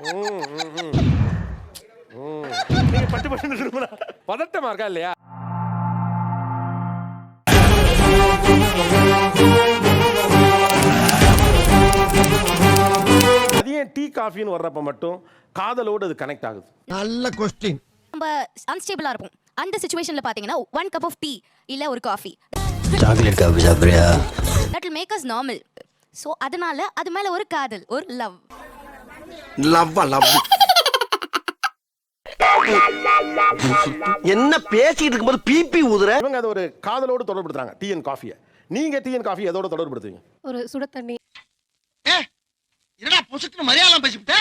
நீங்க பட்டு பட்டு திரும்பினா பதட்டமா இருக்கா இல்லையா? அது ஏன் டீ காஃபின்னு வர்றப்ப மட்டும் காதலோடு அது கனெக்ட் ஆகுது. நல்ல கொஸ்டின் நம்ம அன்ஸ்டேபிளா இருப்போம். அந்த சுச்சுவேஷன்ல பாத்தீங்கன்னா ஒன் கப் ஆஃப் டீ இல்ல ஒரு காஃபி சாக்லேட் காபி சாப்பிடுறியா? That will make us normal so அதனால அது மேல ஒரு காதல் ஒரு லவ் லவ்வா லவ். என்ன பேசிட்டு இருக்கும்போது பிபி ஊதுற? இவங்க அதை ஒரு காதலோடு தொடர்புடுத்துறாங்க டீ அண்ட் காஃபியை நீங்க டீ அண்ட் காஃபி எதோட தொடர்புடுத்துவீங்க ஒரு சுட தண்ணி. என்னடா பொசுக்குன்னு மலையாளம் பேசிவிட்ட?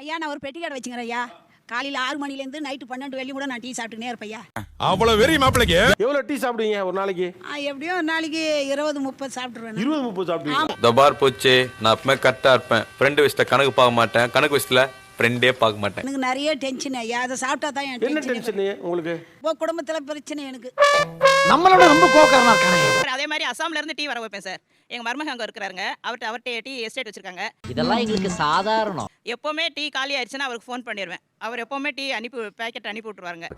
ஐயா நான் ஒரு பெட்டி கடை வச்சுக்கிறேன் ஐயா. காலையில் ஆறு மணிலேருந்து நைட்டு பன்னெண்டு வெள்ளி கூட நான் டீ சாப்பிட்டுனே இருப்பேன் ஐயா அவ்வளவு வெறி மாப்பிளைக்கு? எவ்வளவு டீ சாப்பிடுவீங்க ஒரு நாளைக்கு? ஆ, எப்படியும் ஒரு நாளைக்கு இருபது முப்பது சாப்பிட்ருவேன் இருபது முப்பது சாப்பிடுவீங்க? இந்த பார் போச்சு நான் எப்பவுமே கரெக்டா இருப்பேன். ஃப்ரெண்டு விஷயத்துல கணக்கு பார்க்க மாட்டேன். கணக்கு விஷயத்துல ஃப்ரெண்டே பார்க்க மாட்டேன். எனக்கு நிறைய டென்ஷன் ஐயா. அதை சாப்பிட்டா தான் என் என்ன டென்ஷன் டென்ஷன் உங்களுக்கு? இப்போ குடும்பத்தில் பிரச்சனை எனக்கு. நம்மளோட ரொம்ப கோக்காரனா இருக்கானே? அதே மாதிரி அசாம்ல இருந்து டீ வர வைப்பேன் சார். எங்க மருமக அங்க இருக்கிறாருங்க. அவர்கிட்ட அவர்கிட்ட டீ எஸ்டேட் வச்சிருக்காங்க. இதெல்லாம் எங்களுக்கு சாதாரணம். எப்பவுமே டீ காலி ஆயிடுச்சுன்னா அவருக்கு ஃபோன் பண்ணிடுவேன் அவர் எப்பவுமே டீ அனுப்பி பேக்கெட் அனுப்பி விட்டுருவாருங்க.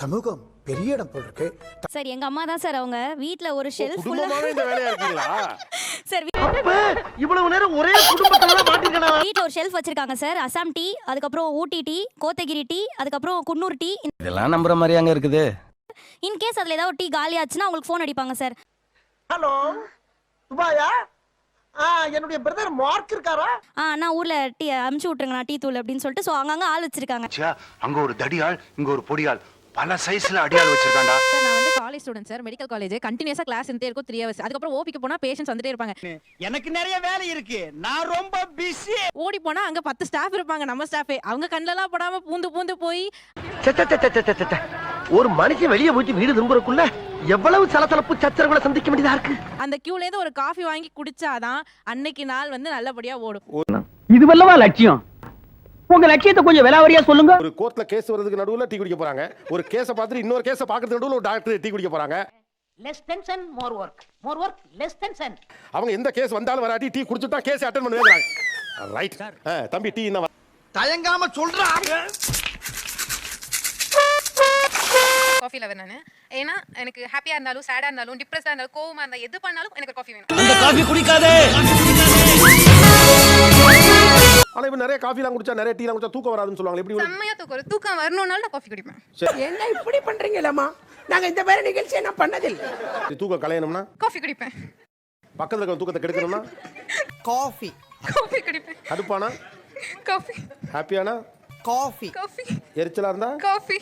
சமூகம் பெரிய இடம் போல் இருக்கு. சார் எங்க அம்மா தான் சார் அவங்க. வீட்ல ஒரு ஷெல்ஃப் ஃபுல்லா குடும்பமாவே இந்த வேலையா இருக்கீங்களா? சார் இவ்வளவு நேரம் ஒரே குடும்பத்துல வீட்ல ஒரு ஷெல்ஃப் வச்சிருக்காங்க சார். அசாம் டீ அதுக்கப்புறம் ஊட்டி டீ கோத்தகிரி டீ அதுக்கப்புறம் குன்னூர் டீ. இதெல்லாம் நம்புற மாதிரி அங்க இருக்குது. இன் கேஸ் அதுல ஏதாவது ஒரு டீ காலி ஆச்சுன்னா உங்களுக்கு ஃபோன் அடிப்பாங்க சார். ஹலோ? துபாயா? ஆ என்னுடைய பிரதர் மார்க் இருக்காரா? ஆ நான் ஊர்ல டீ அமுச்சு விட்டுருங்க நான் டீ தூள் அப்படின்னு சொல்லிட்டு. ஸோ அங்கங்க ஆள் வச்சிருக்காங்க. அங்க ஒரு தடியாள் இங்க ஒரு பொடியாள். பல சைஸ்ல அடியாள் வச்சிருக்காண்டா சார் நான் வந்து college student sir medical college கண்டினியூஸா கிளாஸ் இருந்தே இருக்கும் த்ரீ ஹவர்ஸ் அதுக்கப்புறம் ஓபிக்கு போனா பேஷன்ஸ் வந்துட்டே இருப்பாங்க. எனக்கு நிறைய வேலை இருக்கு. நான் ரொம்ப பிஸி ஓடி போனா அங்க பத்து ஸ்டாஃப் இருப்பாங்க நம்ம ஸ்டாஃபே அவங்க கண்ணுலலாம் படாம பூந்து பூந்து போய். ஒரு மனுஷன் வெளியே போயிட்டு வீடு திரும்புறக்குள்ள எவ்வளவு சலசலப்பு சச்சரவுகளை சந்திக்க வேண்டியதா இருக்கு? அந்த கியூல இருந்து ஒரு காஃபி வாங்கி குடிச்சாதான் அன்னைக்கு நாள் வந்து நல்லபடியா ஓடும். இதுவல்லவா லட்சியம்? உங்க லட்சியத்தை கொஞ்சம் விலாவரியா சொல்லுங்க. ஒரு கோர்ட்ல கேஸ் வர்றதுக்கு நடுவுல டீ குடிக்க போறாங்க. ஒரு கேஸை பார்த்துட்டு இன்னொரு கேஸை பார்க்கறதுக்கு நடுவுல ஒரு டாக்டர் டீ குடிக்க போறாங்க. Less tension more work more work less tension அவங்க எந்த கேஸ் வந்தாலும் வராட்டி டீ குடிச்சுட்டா கேஸ் அட்டன் பண்ணுவேங்கிறாங்க. ரைட் தம்பி டீ என்ன தயங்காம சொல்றா. காஃபி லவர் நானு. ஏன்னா எனக்கு ஹாப்பியா இருந்தாலும் சேடா இருந்தாலும் டிப்ரெஸ்டா இருந்தாலும் கோவமா இருந்தாலும் எது பண்ணாலும் எனக்கு காஃபி வேணும். அந்த காபி குடிக்காதே! ஆனா இப்ப நிறைய காஃபிலாம் குடிச்சா நிறைய டீலாம் குடிச்சா தூக்கம் வராதுன்னு சொல்லுவாங்க எப்படி? செம்மையா தூக்கம் தூக்கம் வரணும்னாலும் நான் காஃபி குடிப்பேன். என்ன இப்படி பண்றீங்களம்மா? நாங்க இந்த மாதிரி நிகழ்ச்சி என்ன பண்ணதில்லை. தூக்கம் கலையணும்னா காஃபி குடிப்பேன். பக்கத்துல இருக்கிற தூக்கத்தை கெடுக்கணும்னா? காஃபி காஃபி குடிப்பேன். கடுப்பானா? காஃபி ஹாப்பியானா காஃபி காஃபி எரிச்சலா இருந்தா? காஃபி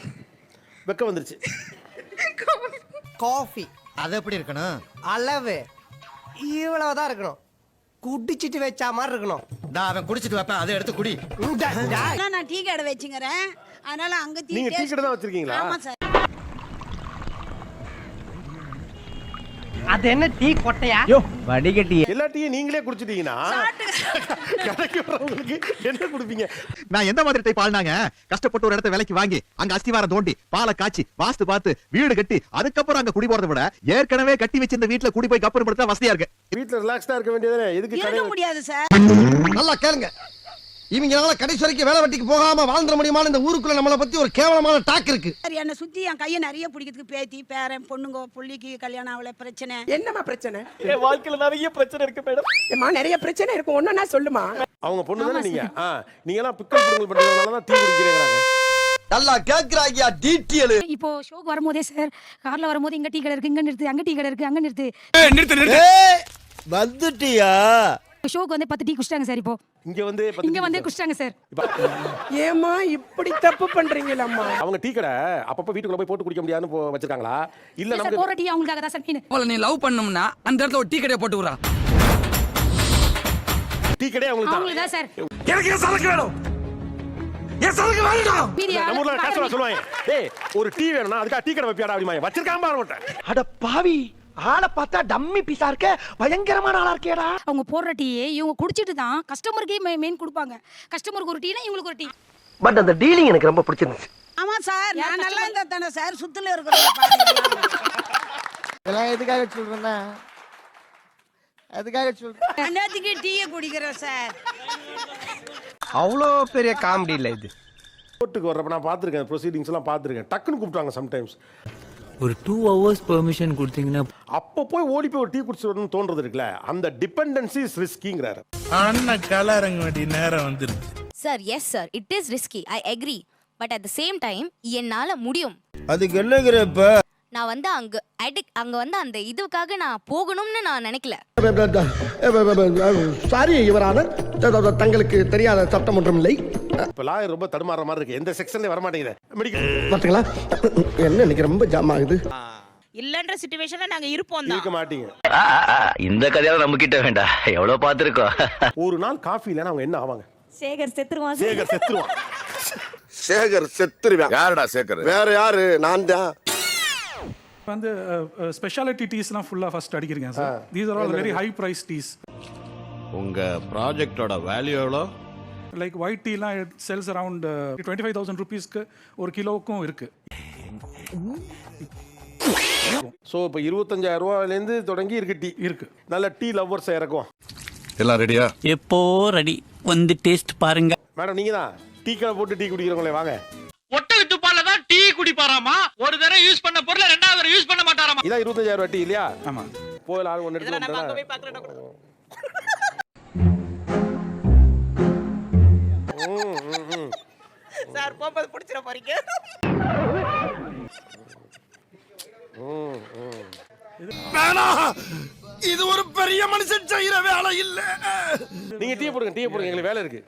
வெக்க வந்துருச்சு. காஃபி. அது எப்படி இருக்கணும்? அளவு. இவ்வளவுதான் இருக்கணும். குடிச்சிட்டு வச்சா மாதிரி இருக்கணும். நான் அவன் குடிச்சிட்டு வைப்பேன். அதை எடுத்து குடி. நான் டீ கடை வச்சுக்கிறேன் அதனால அங்க டீ நீங்க டீ கடை தான் வச்சிருக்கீங்களா? ஆமா சார். அது என்ன டீ கொட்டையா? யோ வடிகட்டி எல்லா டீயும் நீங்களே குடிச்சிட்டீங்கன்னா கடைக்கு வரவங்களுக்கு என்ன கொடுப்பீங்க? நான் எந்த மாதிரி டைப் ஆள்னாங்க கஷ்டப்பட்டு ஒரு இடத்த விலைக்கு வாங்கி அங்க அஸ்திவாரம் தோண்டி பாலை காய்ச்சி வாஸ்து பார்த்து வீடு கட்டி அதுக்கப்புறம் அங்க குடி போறதை விட ஏற்கனவே கட்டி வச்சிருந்த வீட்டுல குடி போய் கப்பர் படுத்தா வசதியா இருக்கு. வீட்ல ரிலாக்ஸ்டா இருக்க வேண்டியதுதானே? எதுக்கு முடியாது சார். நல்லா கேளுங்க. இவங்களால கடைசி வரைக்கும் வேலை வெட்டிக்கு போகாம வாழ்ந்துட முடியுமான்னு இந்த ஊருக்குள்ள நம்மளை பத்தி ஒரு கேவலமான டாக் இருக்கு. சார் என்னை சுத்தி என் கையை நிறைய பிடிக்கிறதுக்கு பேத்தி பேரன் பொண்ணுங்க புள்ளிக்கு கல்யாணம் ஆகல பிரச்சனை. என்னமா பிரச்சனை? என் வாழ்க்கையில நிறைய பிரச்சனை இருக்கு மேடம் ஏமா நிறைய பிரச்சனை இருக்கும் ஒண்ணுன்னா சொல்லுமா? அவங்க பொண்ணு தானே நீங்க? ஆ, நீங்க எல்லாம் பிக்கல் புடுங்கல் பண்றதுனால தான் நல்லா கேக்குறாங்க டீட்டெயில். இப்போ ஷோக்கு வரும்போதே சார் கார்ல வரும்போது இங்க டீ கடை இருக்கு இங்க நிறுத்து அங்க டீ கடை இருக்கு அங்க நிறுத்து. வந்துட்டியா? ஷோக்கு வந்து பத்து டீ குடிச்சிட்டாங்க சார் இப்போ. இங்க வந்து இங்க வந்து குடிச்சா- குடிச்சிட்டாங்க சார். இப்ப ஏமா இப்படி தப்பு பண்றீங்களம்மா? அவங்க டீ கடை அப்பப்ப வீட்டுக்குள்ள போய் போட்டு குடிக்க முடியாதுன்னு போ- வச்சிருக்காங்களா? இல்ல சார் நமக்கு போற டீ அவங்களுக்காக தான் சார் மீன். நீ லவ் பண்ணோம்னா அந்த இடத்துல ஒரு டீ கடையை போட்டு விடுறா. டீ கடை அவங்களுக்கு அவங்களுக்கு தான் தான் சார். எனக்கு என் சரக்கு வேணும். என் சரக்கு நம்ம ஊர்ல கஷ்டமா சொல்லுவாங்க. ஏய் ஒரு டீ வேணும்னா அதுக்காக டீ கடை வைப்பியாடா அப்படிமா வச்சிருக்காம பாரு மாட்டேன் அட பாவி. ஆளை பார்த்தா டம்மி பீஸா இருக்க பயங்கரமான ஆளா இருக்கேடா. அவங்க போடுற டீயே இவங்க குடிச்சிட்டு தான் கஸ்டமருக்கே மெயின் கொடுப்பாங்க. கஸ்டமருக்கு ஒரு டீனா இவங்களுக்கு ஒரு டீ. பட் அந்த டீலிங் எனக்கு ரொம்ப பிடிச்சிருந்துச்சு. ஆமா சார் நான் நல்லா இருந்தா தானே சார் சுத்துல பாருங்க. இதெல்லாம் எதுக்காக சொல்றேன்னா அதுக்காக சொல்றேன்? அந்நேரத்துக்கு டீயை குடிக்கிறேன் சார். அவ்வளோ பெரிய காமெடி இல்லை இது. கோர்ட்டுக்கு வர்றப்ப நான் பார்த்துருக்கேன் ப்ரொசீடிங்ஸ் எல்லாம் பார்த்துருக்கேன். டக்குன்னு கூப்பிட்டாங்க சம்டைம்ஸ் ஒரு டூ ஹவர்ஸ் பெர்மிஷன் கொடுத்தீங்கன்னா அப்போ போய் ஓடி போய் ஒரு டீ குடிச்சு வரணும்னு தோன்றது இருக்குல்ல அந்த டிபெண்டன்சி இஸ் ரிஸ்கிங்கிறாரு அண்ணன் கலரங்க வேண்டிய நேரம் வந்துருச்சு. Sir yes sir it is risky I agree but at the same time என்னால முடியும். அதுக்கு என்னங்கிற இப்ப? நான் வந்து அங்க அடிக் அங்க வந்து அந்த இதுக்காக நான் போகணும்னு நான் நினைக்கல. சாரி இவரான. தங்களுக்கு தெரியாத சட்டம் ஒன்றும் இல்லை. இப்போ லாயர் ரொம்ப தடுமாற மாதிரி இருக்கு. எந்த செக்ஷன்ல வர மாட்டேங்குது. மெடிக்கல் பார்த்தீங்களா என்ன இன்னைக்கு ரொம்ப ஜாம் ஆகுது? இல்லன்ற சுச்சுவேஷன்ல நாங்க இருப்போம் தான். இருக்க மாட்டீங்க. இந்த கதையால நம்ம கிட்ட வேண்டாம் எவ்வளவு பாத்துருக்கோம் ஒரு நாள் காஃபி இல்லைன்னா அவங்க என்ன ஆவாங்க? சேகர் செத்துருவான். சேகர் செத்துருவான். சேகர் செத்துருவேன். யாருடா சேகர்? வேற யாரு? நான் தான். வந்து ஸ்பெஷாலிட்டி டீஸ்லாம் ஃபுல்லா ஃபர்ஸ்ட் அடிக்கிறீங்க sir these are all very high price teas உங்க ப்ராஜெக்டோட வேல்யூ எவ்வளோ? லைக் ஒயிட் டீலாம் sells around twenty five thousand ருபீஸ்க்கு ஒரு கிலோவுக்கும் இருக்கு. ஸோ இப்போ இருபத்தஞ்சாயிரம் ரூபாயிலேருந்து தொடங்கி இருக்கு டீ. இருக்கு. நல்ல டீ லவ்வர்ஸ் இறக்கும். எல்லாம் ரெடியா? எப்போ ரெடி வந்து டேஸ்ட் பாருங்க. மேடம் நீங்க தான் டீ கடை போட்டு டீ குடிக்கிறவங்களே வாங்க. ஒட்டக துப்பால தான் டீ குடிப்பாராமா? ஒரு தடவை யூஸ் பண்ண பொருளை ரெண்டாவது தடவை யூஸ் பண்ண மாட்டாராமா? இதான் இருபத்தஞ்சாயிரம் ரூபாய் டீ இல்லையா? ஆமா. போயில ஆள் ஒன்று எடுத்து சார் போகும்போது பிடிச்சிட போறீங்க. இது ஒரு பெரிய மனுஷன் செய்யற வேலை இல்ல. நீங்க டீ போடுங்க டீ போடுங்க எங்களுக்கு வேலை இருக்கு.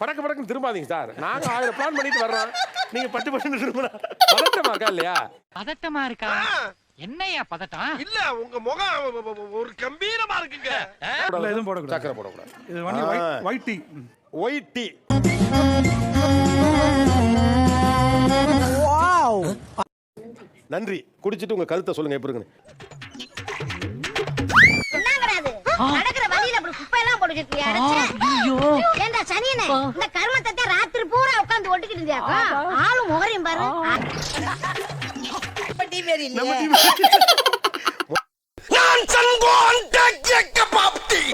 படக்கு படக்குன்னு திரும்பாதீங்க சார். நாங்க ஆயிரம் பிளான் பண்ணிட்டு வர்றோம். நீங்க பட்டு பட்டு திரும்பினா பதட்டமா இருக்கா இல்லையா? பதட்டமா இருக்கா? என்னையா பதட்டம்? இல்ல உங்க முகம் ஒரு கம்பீரமா இருக்குங்க. எதுவும் போடக்கூடாது. சக்கரை போடக்கூடாது. இது only white tea white tea நன்றி. குடிச்சிட்டு உங்க கருத்தை சொல்லுங்க எப்படி இருக்குன்னு. இந்த கர்மத்தை ராத்திரி பூரா உட்கார்ந்து ஒட்டிக்கிட்டு இருந்தியாக்கா ஆளும் முகரையும் பாரு. டீ மாரி இல்லையே.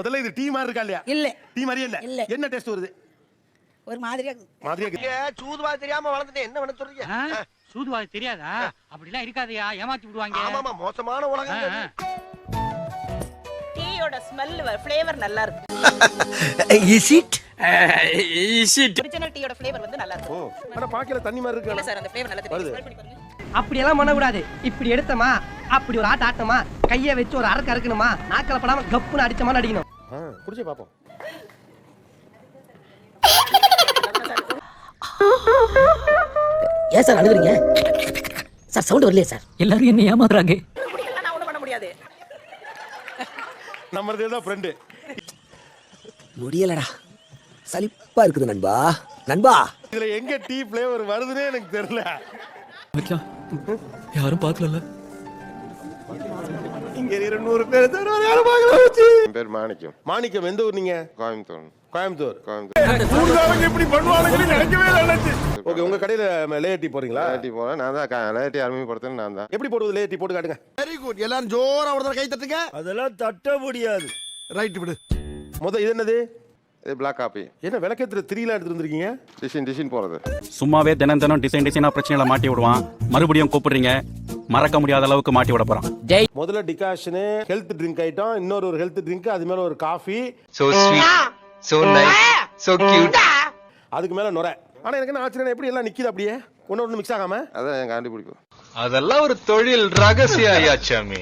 முதல்ல இது டீ மாதிரி இருக்கா இல்லையா? இல்ல. டீ மாதிரியே இல்ல. இல்ல. என்ன டேஸ்ட் வருது? ஒரு மாதிரியா மாதிரியே இருக்கு. சூதுவா தெரியாம வளர்ந்துட்டேன் என்ன பண்ண சொல்றீங்க? சூதுவாது தெரியாதா? அப்படிலாம் இருக்காதயா. ஏமாத்தி விடுவாங்க. ஆமாமா மோசமான உலகம் டீயோட ஸ்மெல் ஃப்ளேவர் நல்லா இருக்கு. இஸ் இட் ஒரிஜினல் டீயோட ஃப்ளேவர் வந்து நல்லா இருக்கு. ஓ ஆனா பாக்கல தண்ணி மாதிரி இல்ல இருக்கு சார் அந்த ஃப்ளேவர் நல்லா பண்ணி பாருங்க. அப்படியெல்லாம் பண்ணக்கூடாது. இப்படி எடுத்தமா அப்படி ஒரு ஆட்ட ஆட்டமா கையை வச்சு ஒரு அரக்கு அறுக்கணுமா நாக்கில படாம கப்புன்னு அடிச்சமா அடிக்கணும். ஆ குடிச்சே பாப்போம் ஏன் சார் அழுகுறீங்க சார் சவுண்ட் வரலையே சார் எல்லாரும் என்ன ஏமாத்துறாங்க குடிக்கலாம் நான் ஒண்ணும் பண்ண முடியாது நம்ம தான் ஃப்ரெண்டு முடியலடா சலிப்பா இருக்குது நண்பா நண்பா இதுல எங்க டீ ஃப்ளேவர் வருதுன்னே எனக்கு தெரியல யாரும் பாக்கல இங்க இருநூறு பேர் தவிர வேற யாரும் பார்க்கல வச்சு. பேர் மாணிக்கம். மாணிக்கம் எந்த ஊர் நீங்க? கோயம்புத்தூர். கோயம்புத்தூர். கோயம்புத்தூர். இப்படி பண்ணுவாங்கன்னு நினைக்கவே இல்லை ஓகே உங்க கடையில லே டீ போறீங்களா லேட்டி போனேன் நான் தான் லேட்டி அறிமுகப்படுத்தினேன் நான் தான். எப்படி போடுவது லே டீ போட்டு காட்டுங்க. வெரி குட் எல்லாரும் ஜோரா ஒரு தடவை கை தட்டுங்க. அதெல்லாம் தட்ட முடியாது. ரைட் விடு. முத இது என்னது? இது பிளாக் காப்பி என்ன விளக்கத்துல த்ரீலாம் எடுத்து வந்திருக்கீங்க? டிஷின் டிஷின் போகிறது சும்மாவே தினம் தினம் டிசைன் டிசைனா பிரச்சனைகளை மாட்டி விடுவான். மறுபடியும் கூப்பிடுறீங்க. மறக்க முடியாத அளவுக்கு மாட்டி விட போறான். முதல்ல டிகாஷனு ஹெல்த் ட்ரிங்க் ஐட்டம் இன்னொரு ஒரு ஹெல்த் ட்ரிங்க் அது மேல ஒரு coffee so sweet so nice so cute அதுக்கு மேல நுரை. ஆனா எனக்கு என்ன ஆச்சரியம் எப்படி எல்லாம் நிக்குது அப்படியே? ஒன்னு ஒன்று மிக்ஸ் ஆகாம? அதான் என் கண்டுபிடிக்கும் அதெல்லாம் ஒரு தொழில் ரகசிய ஐயாச்சாமி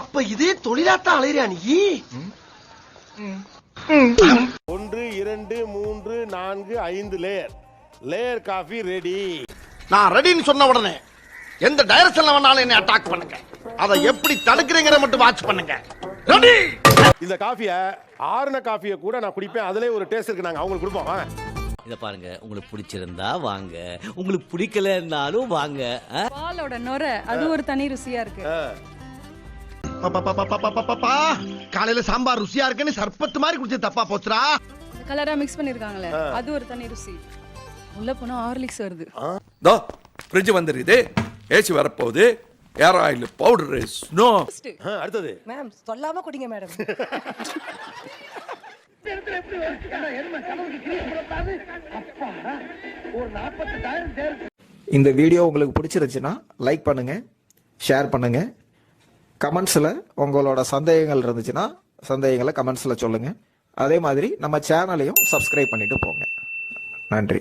அப்ப இதே தொழிலாத்தான் அலையிறியா நீ? ஒன்று இரண்டு மூன்று நான்கு ஐந்து லேயர் லேயர் காஃபி ரெடி நான் ரெடின்னு சொன்ன உடனே எந்த டைரக்ஷன்ல வேணாலும் என்ன அட்டாக் பண்ணுங்க. அதை எப்படி தடுக்கிறீங்கிற மட்டும் வாட்ச் பண்ணுங்க. ரெடி இந்த காஃபியை ஆறுன காஃபியை கூட நான் குடிப்பேன். அதுலயே ஒரு டேஸ்ட் இருக்கு. நாங்க அவங்களுக்கு கொடுப்போம். வாங்க இத பாருங்க. உங்களுக்கு பிடிச்சிருந்தா வாங்க. உங்களுக்கு பிடிக்கலன்னாலும் வாங்க. பாலோட நொர அது ஒரு தனி ருசியா இருக்கு. காலையில சாம்பார் ருசியா இருக்குன்னு சர்பத்து மாதிரி குடிச்சு தப்பா போச்சுடா. கலரா மிக்ஸ் பண்ணிருக்காங்களே அது ஒரு தனி ருசி. உள்ள போனா ஹார்லிக்ஸ் வருது. தோ ஃப்ரிட்ஜ் வந்துருது ஏசி வரப்போகுது. ஏர் ஆயில் பவுடர் ஸ்னோ அடுத்தது. மேம் சொல்லாம குடிங்க மேடம் இந்த வீடியோ உங்களுக்கு பிடிச்சிருந்துச்சுன்னா லைக் பண்ணுங்க ஷேர் பண்ணுங்க. கமெண்ட்ஸில் உங்களோட சந்தேகங்கள் இருந்துச்சுன்னா சந்தேகங்களை கமெண்ட்ஸில் சொல்லுங்க. அதே மாதிரி நம்ம சேனலையும் சப்ஸ்கிரைப் பண்ணிட்டு போங்க. நன்றி.